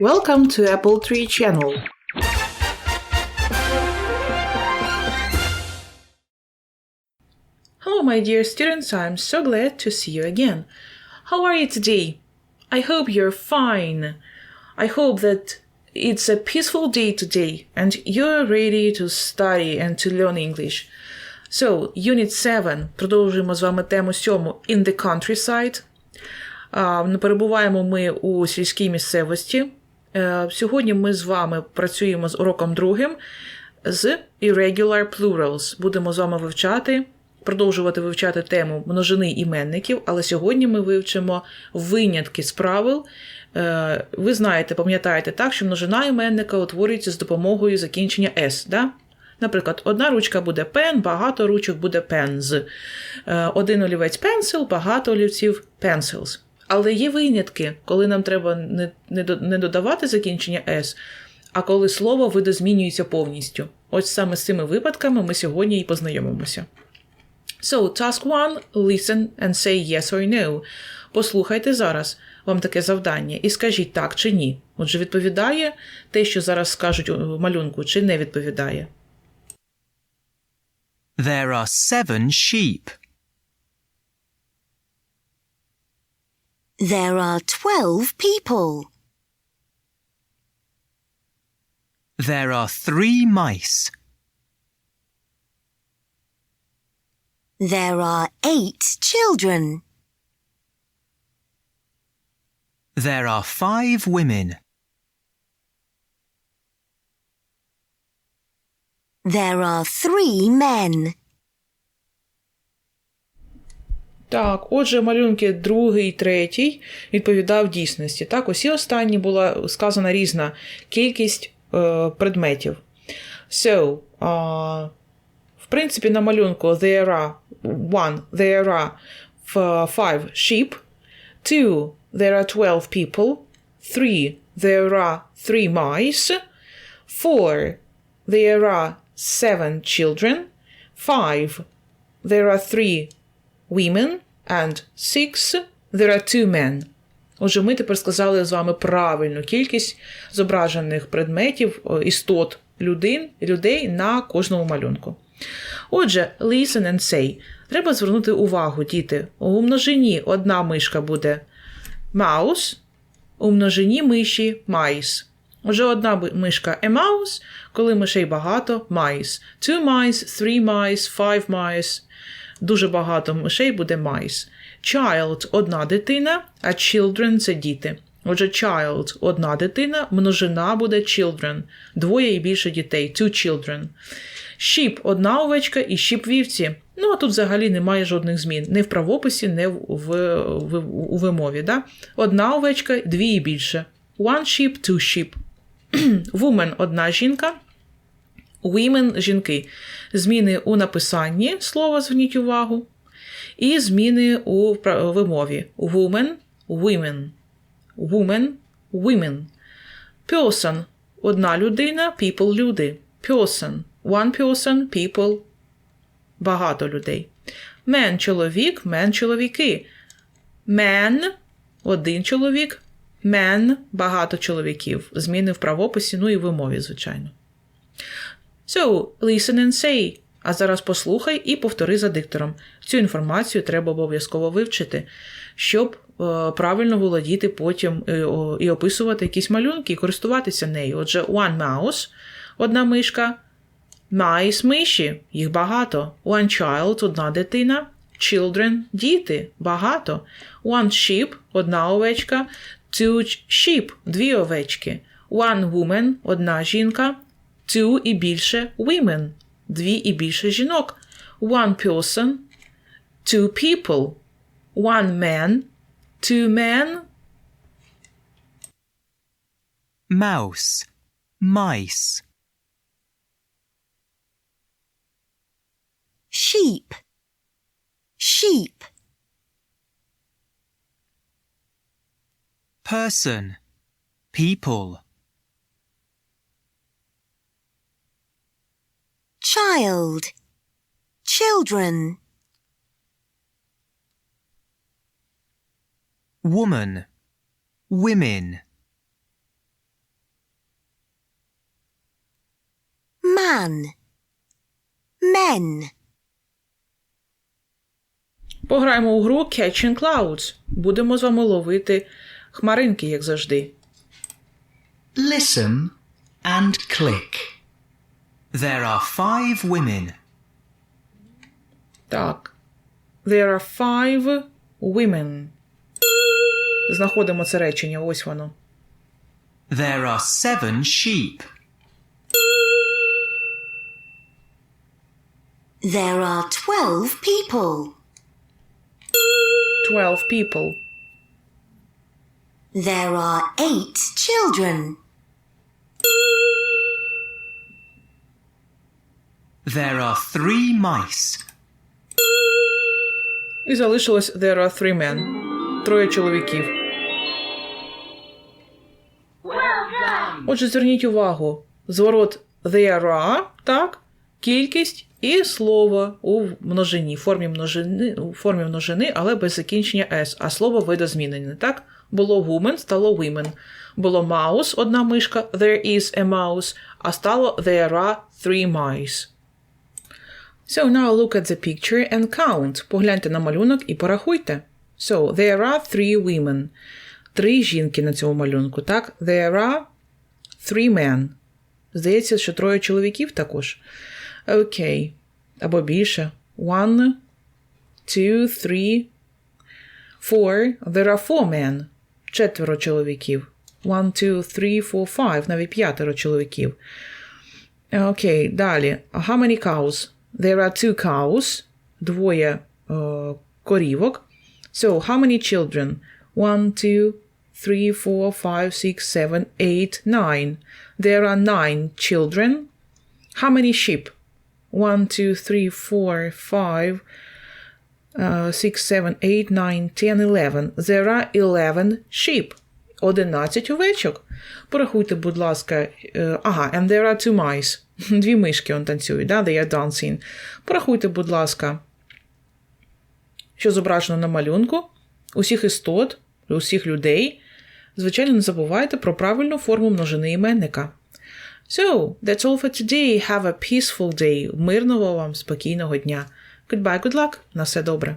Welcome to Apple Tree Channel. Hello, my dear students. I'm so glad to see you again. How are you today? I hope you're fine. I hope that it's a peaceful day today and you're ready to study and to learn English. So, Unit 7. Продовжуємо з вами тему 7 In the Countryside. А, Перебуваємо ми у сільській місцевості. Е, Сьогодні ми з вами працюємо з уроком другим з Irregular Plurals. Будемо з вами вивчати, продовжувати вивчати тему множини іменників, але сьогодні ми вивчимо винятки з правил. Е, Ви знаєте, пам'ятаєте так, що множина іменника утворюється з допомогою закінчення S. Да? Наприклад, одна ручка буде пен, багато ручок буде pens. Е, Один олівець pencil, багато олівців pencils. Але є винятки, коли нам треба не, не, додавати закінчення S, а коли слово видозмінюється повністю. Ось саме з цими випадками ми сьогодні і познайомимося. So, task one, listen and say yes or no. Послухайте зараз вам таке завдання і скажіть так чи ні. Отже, відповідає те, що зараз скажуть у малюнку, чи не відповідає. There are seven sheep. There are twelve people. There are three mice. There are eight children. There are five women. There are three men. Так, отже, малюнки другий і третій відповідав дійсності. Так, усі останні була сказана різна кількість е, предметів. So, uh, в принципі, на малюнку there are one, there are five sheep, two, there are twelve people, three, there are three mice, four, there are seven children, five, there are three women and six, there are two men. Отже, ми тепер сказали з вами правильну кількість зображених предметів, істот людей, людей на кожному малюнку. Отже, listen and say. Треба звернути увагу, діти. У множині одна мишка буде mouse, у множині миші mice. Отже, одна мишка a mouse, коли мишей багато mice. Two mice, three mice, five mice. Дуже багато мишей буде mice. Child – одна дитина, а children – це діти. Отже, child – одна дитина, множина буде children. Двоє і більше дітей. Two children. Sheep – одна овечка і sheep – вівці. Ну, а тут взагалі немає жодних змін. Не в правописі, не в, в, в, у вимові. Да? Одна овечка, дві і більше. One sheep, two sheep. Woman – одна жінка, Women – жінки. Зміни у написанні слова, зверніть увагу. І зміни у вимові. Woman – women. Woman – women. Person – одна людина, people – люди. Person – one person, people – багато людей. Man – чоловік, men – чоловіки. Man – один чоловік, men – багато чоловіків. Зміни в правописі, ну і вимові, звичайно. So, listen and say. А зараз послухай і повтори за диктором. Цю інформацію треба обов'язково вивчити, щоб е, правильно володіти потім е, і описувати якісь малюнки і користуватися нею. Отже, one mouse – одна мишка, mice – миші, їх багато. One child – одна дитина, children – діти, багато. One sheep – одна овечка, two sheep – дві овечки. One woman – одна жінка, two і більше women – дві і більше жінок. One person – two people. One man – two men. Mouse. Mice. Sheep. Sheep. Person. People. child, children. Woman, women. Man, men. Пограємо у гру Catching Clouds. Будемо з вами ловити хмаринки, як завжди. Listen and click. There are five women. Так. There are five women. Знаходимо це речення, ось воно. There are seven sheep. There are twelve people. Twelve people. There are eight children. There are three mice. І залишилось there are three men. Троє чоловіків. Отже, зверніть увагу. Зворот there are, так, кількість і слово у множині, формі множини, у формі множини, але без закінчення s, а слово видозмінене. Так? Було woman, стало women. Було mouse, одна мишка, there is a mouse, а стало there are three mice. So now look at the picture and count. Погляньте на малюнок і порахуйте. So, there are three women. Три жінки на цьому малюнку, так? There are three men. Здається, що троє чоловіків також. Окей. Або більше. One, two, three, four. There are four men. Четверо чоловіків. One, two, three, four, five. Навіть п'ятеро чоловіків. Окей, далі. How many cows? There are two cows, Dvoya uh, корівок. So, how many children? One, two, three, four, five, six, seven, eight, nine. There are nine children. How many sheep? One, two, three, four, five, uh, six, seven, eight, nine, ten, eleven. There are eleven sheep. 11 овечок. Порахуйте, будь ласка. Uh, ага, and there are two mice. Дві мишки он танцюють, да? They are dancing. Порахуйте, будь ласка, що зображено на малюнку, усіх істот, усіх людей. Звичайно, не забувайте про правильну форму множини іменника. So, that's all for today. Have a peaceful day. Мирного вам, спокійного дня. Goodbye, good luck. На все добре.